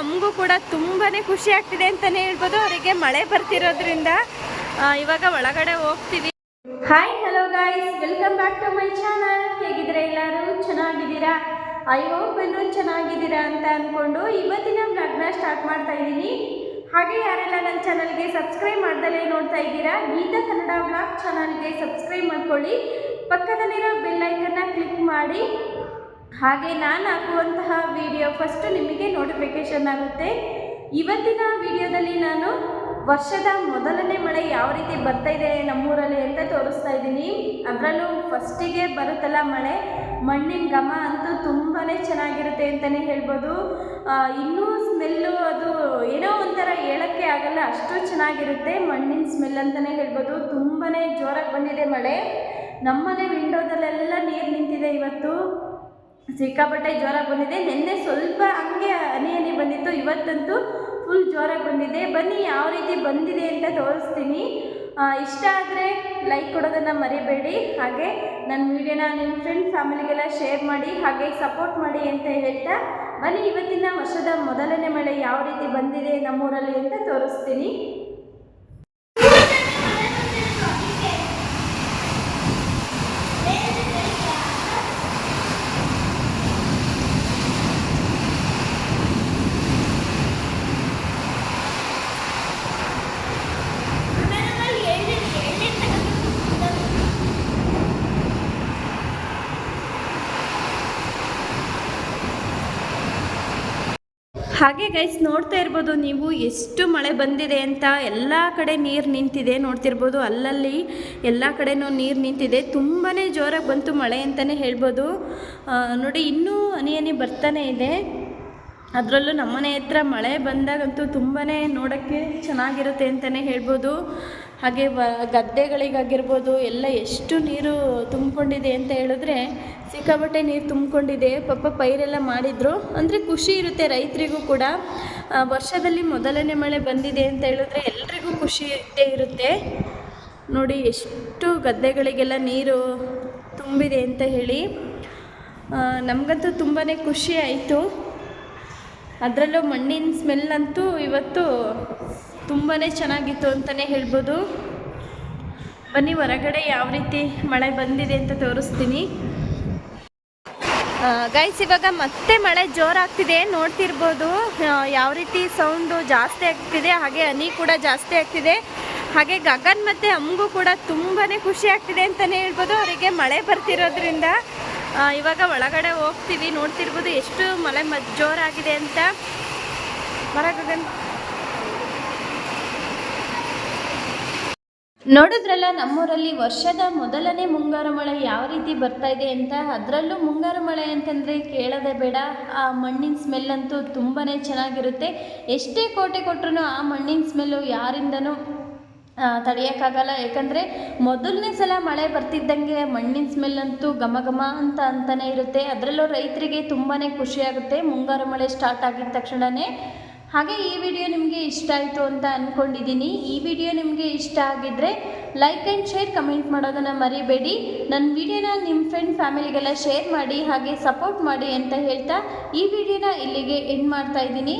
ಅಮ್ಮಗೂ ಕೂಡ ತುಂಬಾ ಖುಷಿ ಆಗ್ತಿದೆ ಅಂತಲೇ ಹೇಳ್ಬೋದು. ಅವರಿಗೆ ಮಳೆ ಬರ್ತಿರೋದ್ರಿಂದ ಇವಾಗ ಒಳಗಡೆ ಹೋಗ್ತೀವಿ. Hi hello guys welcome back to my channel ಹೇಗಿದ್ದೀರಾ ಎಲ್ಲರೂ? ಚೆನ್ನಾಗಿದ್ದೀರಾ? ಐ ಹೋಪ್ ಎಲ್ಲರೂ ಚೆನ್ನಾಗಿದ್ದೀರಾ ಅಂತ ಅಂದ್ಕೊಂಡು ಇವತ್ತಿನ ಬ್ಲಾಗ್ನ ಸ್ಟಾರ್ಟ್ ಮಾಡ್ತಾ ಇದ್ದೀನಿ. ಹಾಗೆ ಯಾರೆಲ್ಲ ನನ್ನ ಚಾನಲ್ಗೆ ಸಬ್ಸ್ಕ್ರೈಬ್ ಮಾಡ್ದಲೇ ನೋಡ್ತಾ ಇದ್ದೀರಾ, ಗೀತಾ ಕನ್ನಡ ಬ್ಲಾಗ್ ಚಾನಲ್ಗೆ ಸಬ್ಸ್ಕ್ರೈಬ್ ಮಾಡ್ಕೊಳ್ಳಿ. ಪಕ್ಕದಲ್ಲಿರೋ ಬೆಲ್ಲೈಕನ್ನ ಕ್ಲಿಕ್ ಮಾಡಿ. ಹಾಗೆ ನಾನು ಹಾಕುವಂತಹ ವಿಡಿಯೋ ಫಸ್ಟು ನಿಮಗೆ ನೋಟಿಫಿಕೇಷನ್ ಆಗುತ್ತೆ. ಇವತ್ತಿನ ವಿಡಿಯೋದಲ್ಲಿ ನಾನು ವರ್ಷದ ಮೊದಲನೇ ಮಳೆ ಯಾವ ರೀತಿ ಬರ್ತಾ ಇದೆ ನಮ್ಮೂರಲ್ಲಿ ಅಂತ ತೋರಿಸ್ತಾ ಇದ್ದೀನಿ. ಅದರಲ್ಲೂ ಫಸ್ಟಿಗೆ ಬರುತ್ತಲ್ಲ ಮಳೆ, ಮಣ್ಣಿನ ಘಮ ಅಂತೂ ತುಂಬಾ ಚೆನ್ನಾಗಿರುತ್ತೆ ಅಂತಲೇ ಹೇಳ್ಬೋದು. ಇನ್ನೂ ಸ್ಮೆಲ್ಲು ಅದು ಏನೋ ಒಂಥರ ಹೇಳೋಕ್ಕೆ ಆಗಲ್ಲ, ಅಷ್ಟು ಚೆನ್ನಾಗಿರುತ್ತೆ. ಮಣ್ಣಿನ ಸ್ಮೆಲ್ ಅಂತಲೇ ಹೇಳ್ಬೋದು. ತುಂಬಾ ಜೋರಾಗಿ ಬಂದಿದೆ ಮಳೆ. ನಮ್ಮನೆ ವಿಂಡೋದಲ್ಲೆಲ್ಲ ನೀರು ನಿಂತಿದೆ ಇವತ್ತು. ಸಿಕ್ಕಾಪಟ್ಟೆ ಜೋರಾಗಿ ಬಂದಿದೆ. ನಿನ್ನೆ ಸ್ವಲ್ಪ ಹಂಗೆ ಹನಿ ಹನಿ ಬಂದಿತ್ತು. ಇವತ್ತಂತೂ ಫುಲ್ ಜೋರಾಗಿ ಬಂದಿದೆ. ಬನ್ನಿ, ಯಾವ ರೀತಿ ಬಂದಿದೆ ಅಂತ ತೋರಿಸ್ತೀನಿ. ಇಷ್ಟ ಆದರೆ ಲೈಕ್ ಕೊಡೋದನ್ನು ಮರಿಬೇಡಿ. ಹಾಗೆ ನನ್ನ ವಿಡಿಯೋನ ನಿಮ್ಮ ಫ್ರೆಂಡ್ ಫ್ಯಾಮಿಲಿಗೆಲ್ಲ ಶೇರ್ ಮಾಡಿ, ಹಾಗೆ ಸಪೋರ್ಟ್ ಮಾಡಿ ಅಂತ ಹೇಳ್ತಾ ಬನ್ನಿ. ಇವತ್ತಿನ ವರ್ಷದ ಮೊದಲನೇ ಮಳೆ ಯಾವ ರೀತಿ ಬಂದಿದೆ ನಮ್ಮೂರಲ್ಲಿ ಅಂತ ತೋರಿಸ್ತೀನಿ. ಹಾಗೆ ಗೈಸ್ ನೋಡ್ತಾ ಇರ್ಬೋದು ನೀವು ಎಷ್ಟು ಮಳೆ ಬಂದಿದೆ ಅಂತ. ಎಲ್ಲ ಕಡೆ ನೀರು ನಿಂತಿದೆ ನೋಡ್ತಿರ್ಬೋದು. ಅಲ್ಲಲ್ಲಿ ಎಲ್ಲ ಕಡೆನೂ ನೀರು ನಿಂತಿದೆ. ತುಂಬಾ ಜೋರಾಗಿ ಬಂತು ಮಳೆ ಅಂತಲೇ ಹೇಳ್ಬೋದು. ನೋಡಿ, ಇನ್ನೂ ಹನಿ ಹನಿ ಬರ್ತಾನೆ ಇದೆ. ಅದರಲ್ಲೂ ನಮ್ಮನೆ ಹತ್ರ ಮಳೆ ಬಂದಾಗಂತೂ ತುಂಬಾ ನೋಡೋಕ್ಕೆ ಚೆನ್ನಾಗಿರುತ್ತೆ ಅಂತಲೇ ಹೇಳ್ಬೋದು. ಹಾಗೆ ವ ಗದ್ದೆಗಳಿಗಾಗಿರ್ಬೋದು, ಎಲ್ಲ ಎಷ್ಟು ನೀರು ತುಂಬಿಕೊಂಡಿದೆ ಅಂತ ಹೇಳಿದ್ರೆ, ಸಿಕ್ಕಾಪಟ್ಟೆ ನೀರು ತುಂಬಿಕೊಂಡಿದೆ. ಪಾಪ ಪೈರೆಲ್ಲ ಮಾಡಿದ್ರು. ಅಂದರೆ ಖುಷಿ ಇರುತ್ತೆ ರೈತರಿಗೂ ಕೂಡ. ವರ್ಷದಲ್ಲಿ ಮೊದಲನೇ ಮಳೆ ಬಂದಿದೆ ಅಂತ ಹೇಳಿದ್ರೆ ಎಲ್ರಿಗೂ ಖುಷಿ ಇದ್ದೇ ಇರುತ್ತೆ. ನೋಡಿ, ಎಷ್ಟು ಗದ್ದೆಗಳಿಗೆಲ್ಲ ನೀರು ತುಂಬಿದೆ ಅಂತ ಹೇಳಿ. ನಮಗಂತೂ ತುಂಬಾ ಖುಷಿ ಆಯಿತು. ಅದರಲ್ಲೂ ಮಣ್ಣಿನ ಸ್ಮೆಲ್ ಅಂತೂ ಇವತ್ತು ತುಂಬಾ ಚೆನ್ನಾಗಿತ್ತು ಅಂತಲೇ ಹೇಳ್ಬೋದು. ಬನ್ನಿ, ಹೊರಗಡೆ ಯಾವ ರೀತಿ ಮಳೆ ಬಂದಿದೆ ಅಂತ ತೋರಿಸ್ತೀನಿ. ಗೈಸ್ ಇವಾಗ ಮತ್ತೆ ಮಳೆ ಜೋರಾಗ್ತಿದೆ, ನೋಡ್ತಿರ್ಬೋದು. ಯಾವ ರೀತಿ ಸೌಂಡು ಜಾಸ್ತಿ ಆಗ್ತಿದೆ, ಹಾಗೆ ಹನಿ ಕೂಡ ಜಾಸ್ತಿ ಆಗ್ತಿದೆ. ಹಾಗೆ ಗಗನ್ ಮತ್ತು ಅಮ್ಮಗೂ ಕೂಡ ತುಂಬಾ ಖುಷಿ ಆಗ್ತಿದೆ ಅಂತಲೇ ಹೇಳ್ಬೋದು. ಅವರಿಗೆ ಮಳೆ ಬರ್ತಿರೋದ್ರಿಂದ ಇವಾಗ ಒಳಗಡೆ ಹೋಗ್ತೀವಿ, ನೋಡ್ತಿರ್ಬೋದು ಎಷ್ಟು ಮಳೆ ಮ, ಜೋರಾಗಿದೆ ಅಂತ. ಬರ ಗಗನ್. ನೋಡಿದ್ರಲ್ಲ, ನಮ್ಮೂರಲ್ಲಿ ವರ್ಷದ ಮೊದಲನೇ ಮುಂಗಾರು ಮಳೆ ಯಾವ ರೀತಿ ಬರ್ತಾ ಇದೆ ಅಂತ? ಅದರಲ್ಲೂ ಮುಂಗಾರು ಮಳೆ ಅಂತಂದರೆ ಕೇಳೋದೇ ಬೇಡ. ಆ ಮಣ್ಣಿನ ಸ್ಮೆಲ್ ಅಂತೂ ತುಂಬಾ ಚೆನ್ನಾಗಿರುತ್ತೆ. ಎಷ್ಟೇ ಕೋಟೆ ಕೊಟ್ಟರು ಆ ಮಣ್ಣಿನ ಸ್ಮೆಲ್ಲು ಯಾರಿಂದನೂ ತಡೆಯೋಕ್ಕಾಗಲ್ಲ. ಯಾಕಂದರೆ ಮೊದಲನೇ ಸಲ ಮಳೆ ಬರ್ತಿದ್ದಂಗೆ ಮಣ್ಣಿನ ಸ್ಮೆಲ್ ಅಂತೂ ಘಮ ಘಮ ಅಂತ ಅಂತಲೇ ಇರುತ್ತೆ. ಅದರಲ್ಲೂ ರೈತರಿಗೆ ತುಂಬಾ ಖುಷಿಯಾಗುತ್ತೆ. ಮುಂಗಾರು ಮಳೆ ಸ್ಟಾರ್ಟ್ ಆಗಿದ ತಕ್ಷಣವೇ ಹಾಗೆ ಈ ವಿಡಿಯೋ ನಿಮಗೆ ಇಷ್ಟ ಆಯಿತು ಅಂತ ಅಂದ್ಕೊಂಡಿದ್ದೀನಿ ಈ ವಿಡಿಯೋ ನಿಮಗೆ ಇಷ್ಟ ಆಗಿದ್ದರೆ ಲೈಕ್ ಆ್ಯಂಡ್ ಶೇರ್ ಕಮೆಂಟ್ ಮಾಡೋದನ್ನು ಮರಿಬೇಡಿ. ನನ್ನ ವಿಡಿಯೋನ ನಿಮ್ಮ ಫ್ರೆಂಡ್ ಫ್ಯಾಮಿಲಿಗೆಲ್ಲ ಶೇರ್ ಮಾಡಿ, ಹಾಗೆ ಸಪೋರ್ಟ್ ಮಾಡಿ ಅಂತ ಹೇಳ್ತಾ ಈ ವಿಡಿಯೋನ ಇಲ್ಲಿಗೆ ಎಂಡ್ ಮಾಡ್ತಾ ಇದ್ದೀನಿ.